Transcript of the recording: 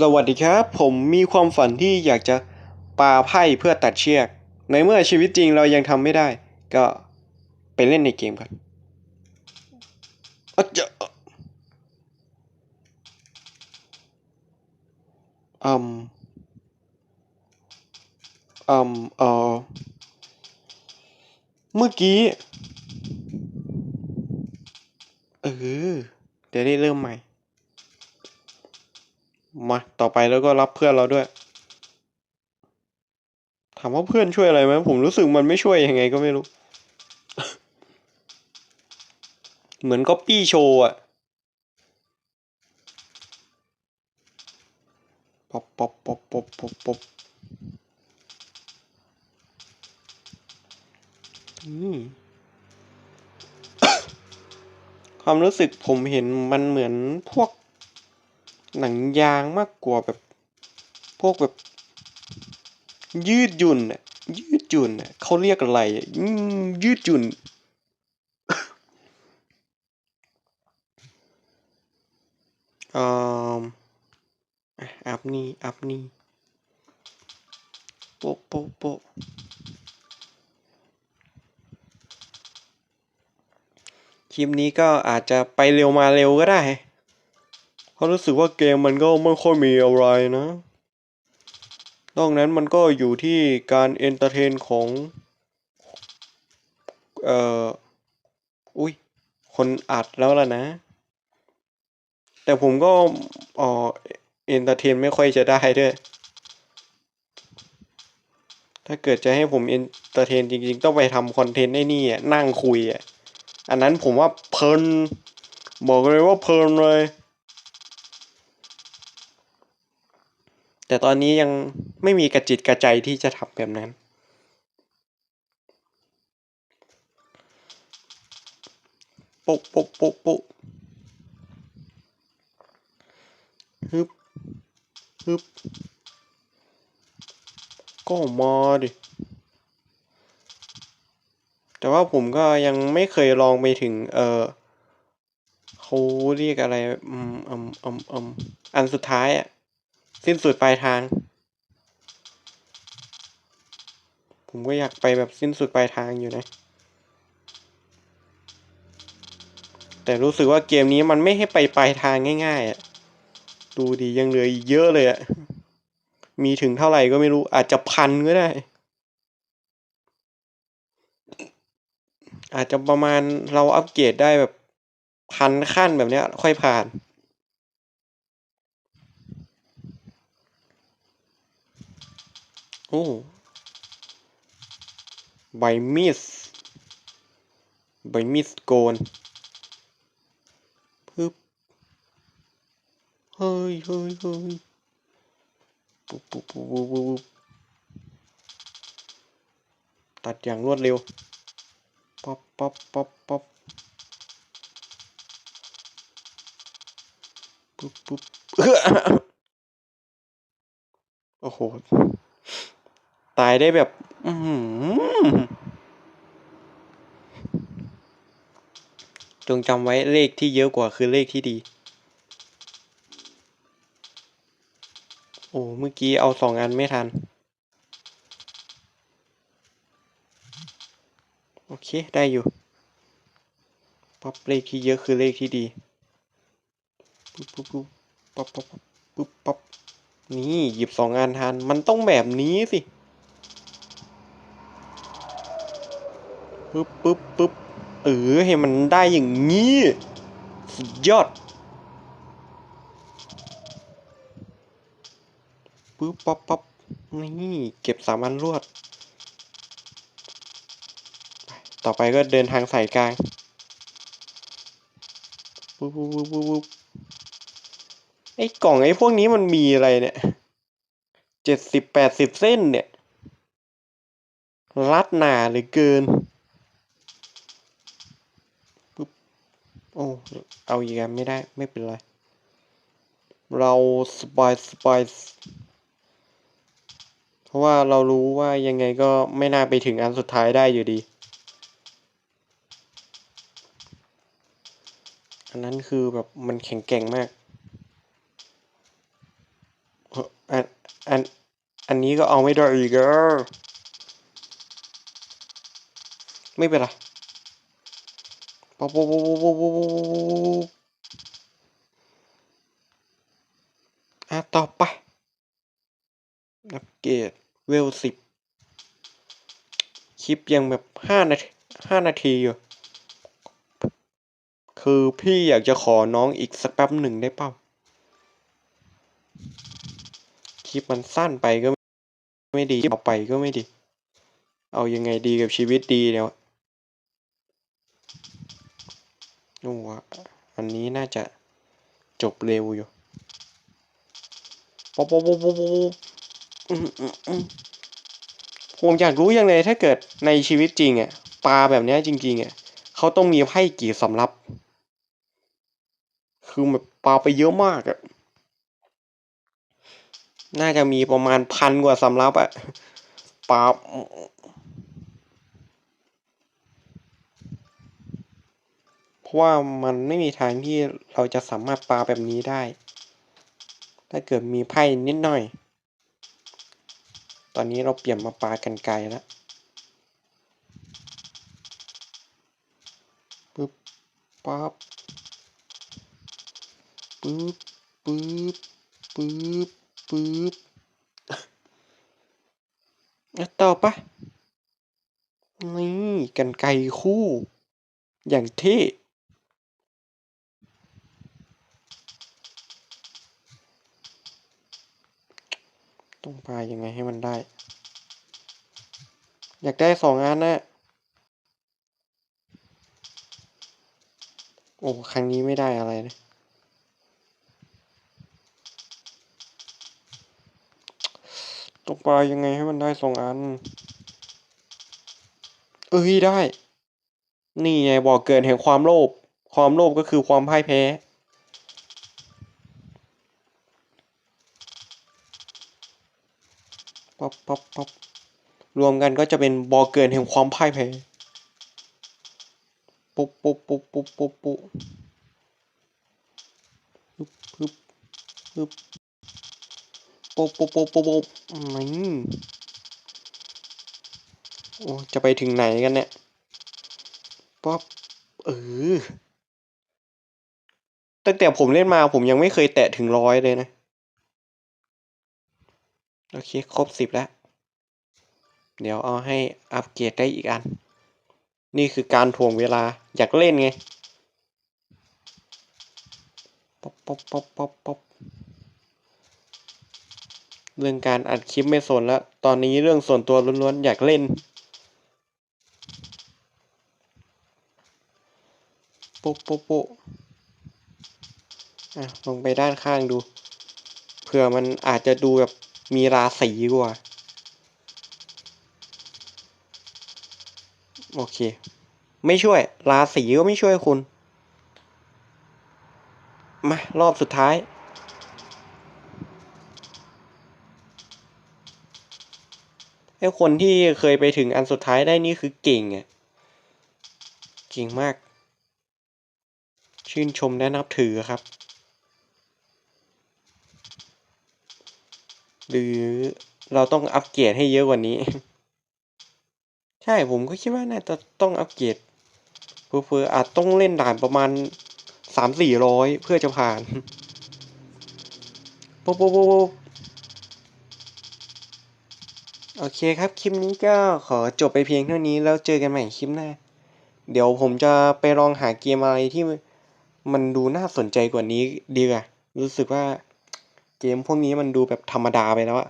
สวัสดีครับ ผมมีความฝันที่อยากจะปาไพ่เพื่อตัดเชือก ในเมื่อชีวิตจริงเรายังทำไม่ได้ ก็ไปเล่นในเกมกันอะเจะอืมอืมเออเมื่อกี้ เออ เดี๋ยวได้เริ่มใหม่ มาต่อไปแล้วก็รับเพื่อนเราด้วย ถามว่าเพื่อนช่วยอะไรไหมผมรู้สึกมันไม่ช่วยยังไงก็ไม่รู้ เหมือนก็ปี้โชว์อะป๊อปป๊อปป๊อปป๊อปป๊อปป๊อปความรู้สึกผมเห็นมันเหมือนพวก หนังยางมากกว่าแบบพวกแบบ ยืดหยุ่นอะยืดหยุ่นอะเขาเรียกอะไรยืดหยุ่นอ่าอัพนี่อัพนี่โปะโปะโปะคลิปนี้ก็อาจจะไปเร็วมาเร็วก็ได้ ราะรู้สึกว่าเกมมันก็ไม่ค่อยมีอะไรนะ นอกนั้นมันก็อยู่ที่การเอนเตอร์เทนของ เอ่อ อุ้ย คนอัดแล้วล่ะนะ แต่ผมก็เอ่อเอนเตอร์เทนไม่ค่อยจะได้ด้วย ถ้าเกิดจะให้ผมเอนเตอร์เทนจริงๆ ต้องไปทำคอนเทนต์ไอ้นี่อะนั่งคุยอะ อันนั้นผมว่าเพลิน บอกเลยว่าเพลินเลย แต่ตอนนี้ยังไม่มีกระจิตกระใจที่จะทำแบบนั้นโป๊ะโป๊ะโป๊ะโป๊ะฮึบฮึบก็มาดิ แต่ว่าผมก็ยังไม่เคยลองไปถึง เออเขาเรียกอะไรอืมอืมอืมอืมอันสุดท้ายอะ สิ้นสุดปลายทาง ผมก็อยากไปแบบสิ้นสุดปลายทางอยู่นะ แต่รู้สึกว่าเกมนี้มันไม่ให้ไปปลายทางง่ายๆอะดูดียังเหลืออีกเยอะเลยอะมีถึงเท่าไหร่ก็ไม่รู้อาจจะพันก็ได้ อาจจะประมาณเราอัปเกรดได้แบบพันขั้นแบบเนี้ย ค่อยผ่าน โอ้ใบมีดใบมีดโกนปึ๊บเฮ้ยเฮ้ยเฮ้ยปุ๊บปุ๊บปุ๊บปุ๊บปุ๊บตัดอย่างรวดเร็วป๊อปป๊อปป๊อปป๊อปปุ๊บปุ๊บโอ้โห ตายได้แบบ อืจงจำไว้เลขที่เยอะกว่าคือเลขที่ดี โอ้ เมื่อกี้เอาสองอันไม่ทัน โอเค ได้อยู่ป๊อปเลขที่เยอะคือเลขที่ดี ปุ๊บปุ๊บปุ๊บป๊อปป๊อปปุ๊บป๊อปนี่ หยิบสองอันทัน มันต้องแบบนี้สิ ปึ๊บปึ๊บปึ๊บเออให้มันได้อย่างนี้สุดยอดปึ๊บป๊อปป๊อปนี่เก็บสามอันรวด ต่อไปก็เดินทางสายกลางปุ๊บปุ๊บปุ๊บปุ๊บไอ้กล่องไอ้พวกนี้มันมีอะไรเนี่ยเจ็ดสิบแปดสิบเส้นเนี่ย รัดหนาเหลือเกิน ปุ๊บ โอ้เอาอีกอันไม่ได้ไม่เป็นไร เราสบายสบายเพราะว่าเรารู้ว่ายังไงก็ไม่น่าไปถึงอันสุดท้ายได้อยู่ดี อันนั้นคือแบบมันแข็งแกร่งมากอันอันอันนี้ก็เอาไม่ได้อีกเออไม่เป็นไร ปุ๊บปุ๊บปุ๊บปุ๊บปุ๊บปุ๊บปุ๊บอะต่อไปอัปเกรดเวลสิบคลิปยังแบบห้านาทีห้านาทีอยู่คือพี่อยากจะขอน้องอีกสักแป๊บหนึ่งได้เปล่าคลิปมันสั้นไปก็ไม่ดีเอาไปก็ไม่ดี เอายังไงดีกับชีวิตดีเนี่ยวะโอ้โหอันนี้น่าจะจบเร็วอยู่ปอปป๊อปป๊อปอปอผมอยากรู้ยังเลยถ้าเกิดในชีวิตจริงอะปลาแบบนี้จริงๆอะเขาต้องมีไพ่กี่สำรับ คือแบบปลาไปเยอะมากอะน่าจะมีประมาณพันกว่าสำรับอะปลาเพ ราะว่ามันไม่มีทางที่เราจะสามารถปลาแบบนี้ได้ ถ้าเกิดมีไพ่นิดหน่อย ตอนนี้เราเปลี่ยนมาปลากันไกลแล้วปึ๊บปั๊บปึ๊บปึ๊บปึ๊บปึ๊บแล้วต่อปะนี่กันไกลคู่ อย่างเท่ ต้องปายังไงให้มันได้ อยากได้สองอันนะโอ้ ครั้งนี้ไม่ได้อะไรนะ ต้องปายังไงให้มันได้สองอัน เอ้ยได้ นี่ไงบอกเกิดแห่งความโลภ ความโลภก็คือความพ่ายแพ้ ป๊อปป๊อปป๊อปรวมกันก็จะเป็นบอเกิดแห่งความพ่ายแพ้ปุ๊บปุ๊บปุ๊บปุ๊บปุ๊บปุ๊บปึ๊บปึ๊บปึ๊บปุ๊บปุ๊บปุ๊บปุ๊บปุ๊บนี่โอ้จะไปถึงไหนกันเนี่ยป๊อปเออตั้งแต่ผมเล่นมาผมยังไม่เคยแตะถึงร้อยเลยนะ โอเค ครบสิบแล้ว เดี๋ยวเอาให้อัปเกรดได้อีกอัน นี่คือการถ่วงเวลาอยากเล่นไงป๊อปป๊อปป๊อปป๊อปป๊อปเรื่องการอัดคลิปไม่สนแล้ว ตอนนี้เรื่องส่วนตัวล้วนๆ อยากเล่นป๊ะโป๊ะโป๊ะอะ ลงไปด้านข้างดู เผื่อมันอาจจะดูแบบ มีราศีกว่า โอเค ไม่ช่วย ราศีก็ไม่ช่วยคุณ มา รอบสุดท้าย ไอ้คนที่เคยไปถึงอันสุดท้ายได้นี่คือเก่งอะ เก่งมาก ชื่นชมและนับถือครับ หรือเราต้องอัปเกรดให้เยอะกว่านี้ ใช่ผมก็คิดว่าน่าจะต้องอัปเกรดเพื่ออาจต้องเล่นด่านประมาณสามสี่ร้อยเพื่อจะผ่านปุ๊บปุ๊บปุ๊บปุ๊บโอเคครับ คลิปนี้ก็ขอจบไปเพียงเท่านี้แล้วเจอกันใหม่คลิปหน้า เดี๋ยวผมจะไปลองหาเกมอะไรที่มันดูน่าสนใจกว่านี้ดีกว่ารู้สึกว่า เกมพวกนี้มันดูแบบธรรมดาไปแล้วอะ